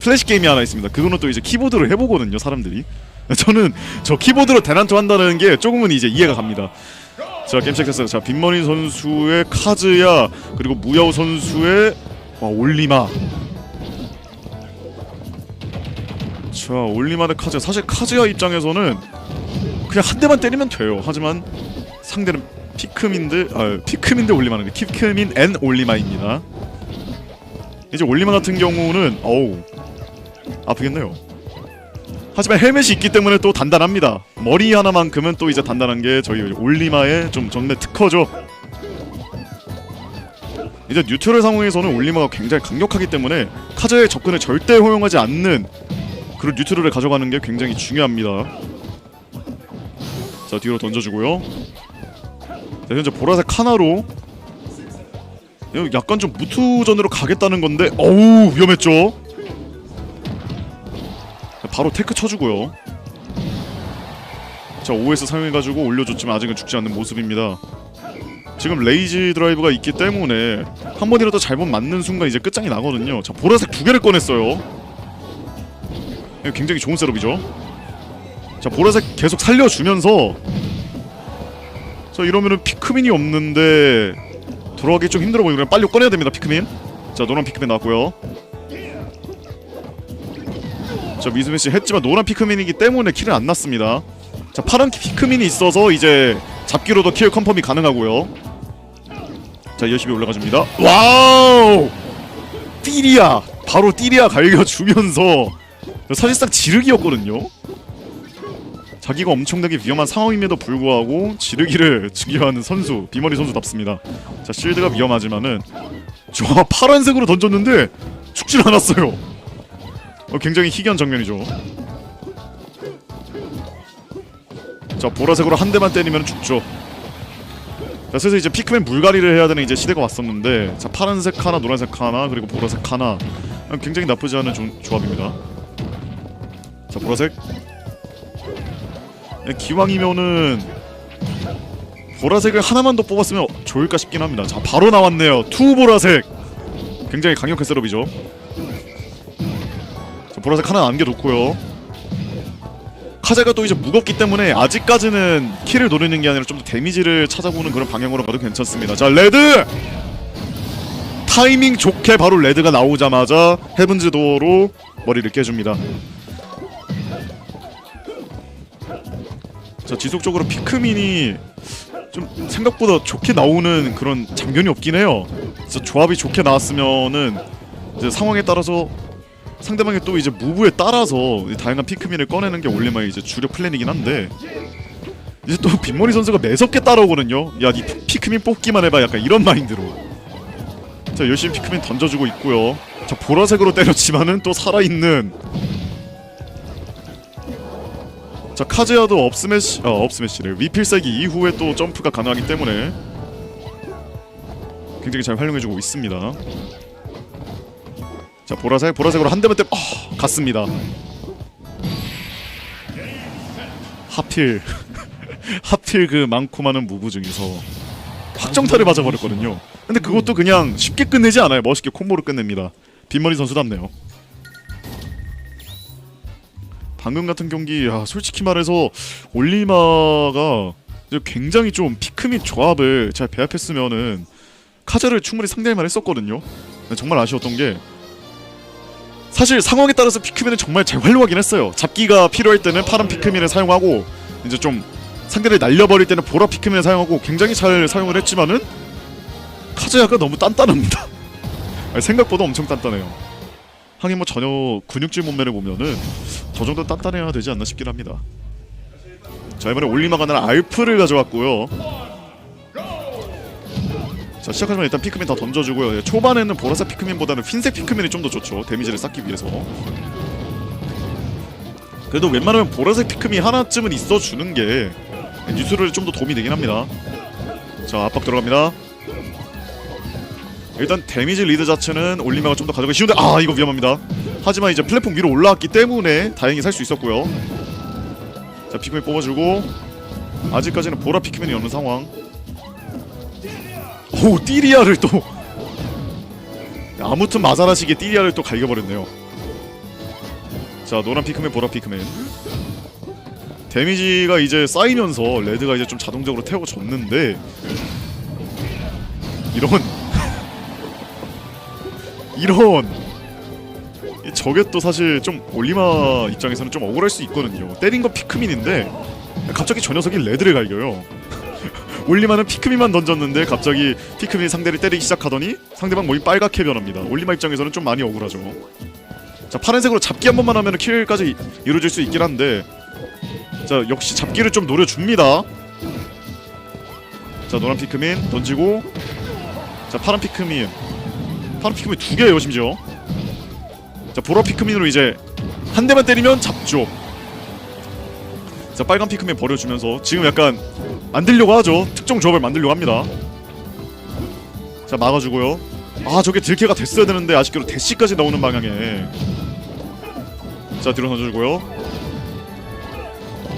플래시 게임이 하나 있습니다. 그거는 또 이제 키보드로 해보거든요, 사람들이. 저는 저 키보드로 대난투 한다는 게 조금은 이제 이해가 갑니다. 자 시작했어요. 자 빈머니 선수의 카즈야 그리고 무야호 선수의 와, 올리마. 자 올리마 대 카즈. 사실 카즈야 입장에서는 그냥 한 대만 때리면 돼요. 하지만 상대는 피크민들, 아 피크민들 올리마는 피크민 앤 올리마입니다. 이제 올리마 같은 경우는 어우 아프겠네요. 하지만 헬멧이 있기 때문에 또 단단합니다. 머리 하나만큼은 또 이제 단단한 게 저희 올리마의 좀 정말 특허죠. 이제 뉴트럴 상황에서는 올리마가 굉장히 강력하기 때문에 카즈의 접근을 절대 허용하지 않는 그런 뉴트럴을 가져가는 게 굉장히 중요합니다. 자 뒤로 던져주고요. 자, 현재 보라색 하나로 약간 좀 무투전으로 가겠다는 건데 어우 위험했죠. 자, 바로 테크 쳐주고요. 자 OS 사용해가지고 올려줬지만 아직은 죽지 않는 모습입니다. 지금 레이지 드라이브가 있기 때문에 한 번이라도 잘못 맞는 순간 이제 끝장이 나거든요. 자 보라색 두 개를 꺼냈어요. 굉장히 좋은 셋업이죠. 자 보라색 계속 살려주면서 자 이러면은 피크민이 없는데 돌아가기 좀 힘들어 보이고 빨리 꺼내야 됩니다 피크민. 자 노란 피크민 나왔고요. 자 미스매시 했지만 노란 피크민이기 때문에 킬은 안 났습니다. 자 파란 피크민이 있어서 이제 잡기로도 킬 컨펌이 가능하고요. 자 열심히 올라가줍니다. 와우! 띠리아 바로 띠리아 갈겨주면서 사실상 지르기였거든요. 자기가 엄청나게 위험한 상황임에도 불구하고 지르기를 즐겨하는 선수 비머리 선수답습니다. 자 실드가 위험하지만은 저 파란색으로 던졌는데 죽질 않았어요. 어, 굉장히 희귀한 장면이죠. 자 보라색으로 한 대만 때리면 죽죠. 자 슬슬 이제 피크맨 물갈이를 해야 되는 이제 시대가 왔었는데 자 파란색 하나 노란색 하나 그리고 보라색 하나 어, 굉장히 나쁘지 않은 조, 조합입니다. 자 보라색 네, 기왕이면은 보라색을 하나만 더 뽑았으면 좋을까 싶긴 합니다. 자 바로 나왔네요. 투 보라색 굉장히 강력한 셋업이죠. 자, 보라색 하나 남겨놓고요. 카제가 또 이제 무겁기 때문에 아직까지는 킬을 노리는 게 아니라 좀 더 데미지를 찾아보는 그런 방향으로 가도 괜찮습니다. 자 레드 타이밍 좋게 바로 레드가 나오자마자 헤븐즈 도어로 머리를 깨줍니다. 자 지속적으로 피크민이 좀 생각보다 좋게 나오는 그런 장면이 없긴 해요. 그래서 조합이 좋게 나왔으면은 이제 상황에 따라서 상대방의 또 이제 무브에 따라서 이 다양한 피크민을 꺼내는 게 올리마의 이제 주력 플랜이긴 한데 이제 또 빈머리 선수가 매섭게 따라오거든요. 야니 피크민 뽑기만 해봐 약간 이런 마인드로. 자 열심히 피크민 던져주고 있고요. 자 보라색으로 때렸지만은 또 살아있는 자 카즈야도 업스매시 어 업스매시를 위필세기 이후에 또 점프가 가능하기 때문에 굉장히 잘 활용해주고 있습니다. 자 보라색 보라색으로 한 대만 때 어, 갔습니다. 하필 하필 그 많고 많은 무브 중에서 확정타를 맞아버렸거든요. 근데 그것도 그냥 쉽게 끝내지 않아요. 멋있게 콤보로 끝냅니다. 빈머리 선수답네요. 방금 같은 경기 야, 솔직히 말해서 올리마가 굉장히 좀 피크 및 조합을 잘 배합했으면은 카제를 충분히 상대할 만했었거든요. 정말 아쉬웠던 게 사실 상황에 따라서 피크민을 정말 잘 활용하긴 했어요. 잡기가 필요할 때는 파란 피크민을 사용하고 이제 좀 상대를 날려버릴 때는 보라 피크민을 사용하고 굉장히 잘 사용을 했지만은 카즈야가 너무 단단합니다. 생각보다 엄청 단단해요. 하긴 뭐 전혀 근육질 몸매를 보면은 저 정도 단단해야 되지 않나 싶긴 합니다. 자 이번에 올리마가 나라 알프를 가져왔고요. 자 시작하지만 일단 피크민 다 던져주고요. 예, 초반에는 보라색 피크민보다는 흰색 피크민이 좀 더 좋죠. 데미지를 쌓기 위해서. 그래도 웬만하면 보라색 피크민 하나쯤은 있어주는 게 뉴스를 좀 더 도움이 되긴 합니다. 자 압박 들어갑니다. 일단 데미지 리드 자체는 올리마가 좀 더 가져가기 쉬운데 아 이거 위험합니다. 하지만 이제 플랫폼 위로 올라왔기 때문에 다행히 살 수 있었고요. 자 피크민 뽑아주고 아직까지는 보라 피크민이 없는 상황. 오 띠리아를 또. 아무튼 마사라식의 띠리아를 또 갈겨버렸네요. 자 노란 피크맨 보라 피크맨. 데미지가 이제 쌓이면서 레드가 이제 좀 자동적으로 태우고 졌는데 이런 이런 이 저게 또 사실 좀 올리마 입장에서는 좀 억울할 수 있거든요. 때린 건 피크민인데 갑자기 저 녀석이 레드를 갈겨요 올리마는 피크민만 던졌는데 갑자기 피크민이 상대를 때리기 시작하더니 상대방 몸이 빨갛게 변합니다. 올리마 입장에서는 좀 많이 억울하죠. 자 파란색으로 잡기 한 번만 하면 킬까지 이루어질 수 있긴 한데 자 역시 잡기를 좀 노려줍니다. 자 노란 피크민 던지고 자 파란 피크민 파란 피크민 두 개예요 심지어. 자 보라 피크민으로 이제 한 대만 때리면 잡죠 자 빨간 피크민 버려주면서 지금 약간 만들려고 하죠. 특정 조합을 만들려고 합니다. 자 막아주고요. 아 저게 딜캐가 됐어야 되는데 아쉽게도 대시까지 나오는 방향에. 자 뒤로 던져주고요.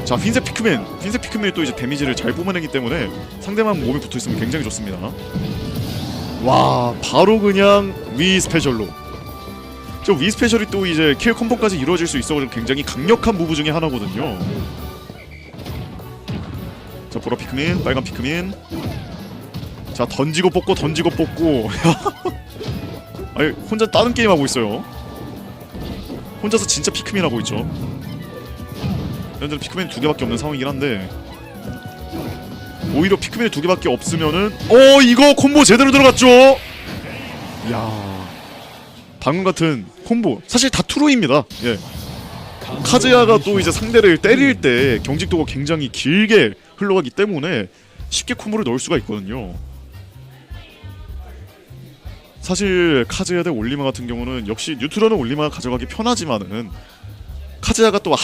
자 흰색 피크맨 흰색 피크맨이 또 이제 데미지를 잘 뿜어내기 때문에 상대방 몸에 붙어있으면 굉장히 좋습니다. 와 바로 그냥 위 스페셜로. 저 위 스페셜이 또 이제 킬 콤보까지 이루어질 수 있어가지고 굉장히 강력한 무브 중에 하나거든요 자 보라 피크민 빨간 피크민. 자 던지고 뽑고 던지고 뽑고. 아니 혼자 다른 게임 하고 있어요. 혼자서 진짜 피크민 하고 있죠. 현재 피크민 두 개밖에 없는 상황이긴 한데. 오히려 피크민이 두 개밖에 없으면은 어 이거 콤보 제대로 들어갔죠? 야. 방금 같은 콤보. 사실 다 투루입니다. 예 카즈야가 또 이제 상대를 때릴 때 경직도가 굉장히 길게 흘러가기 때문에 쉽게 콤보를 넣을 수가 있거든요. 사실 카즈야 대 올리마 같은 경우는 역시 뉴트런은 올리마가 가져가기 편하지만은 카즈야가 또한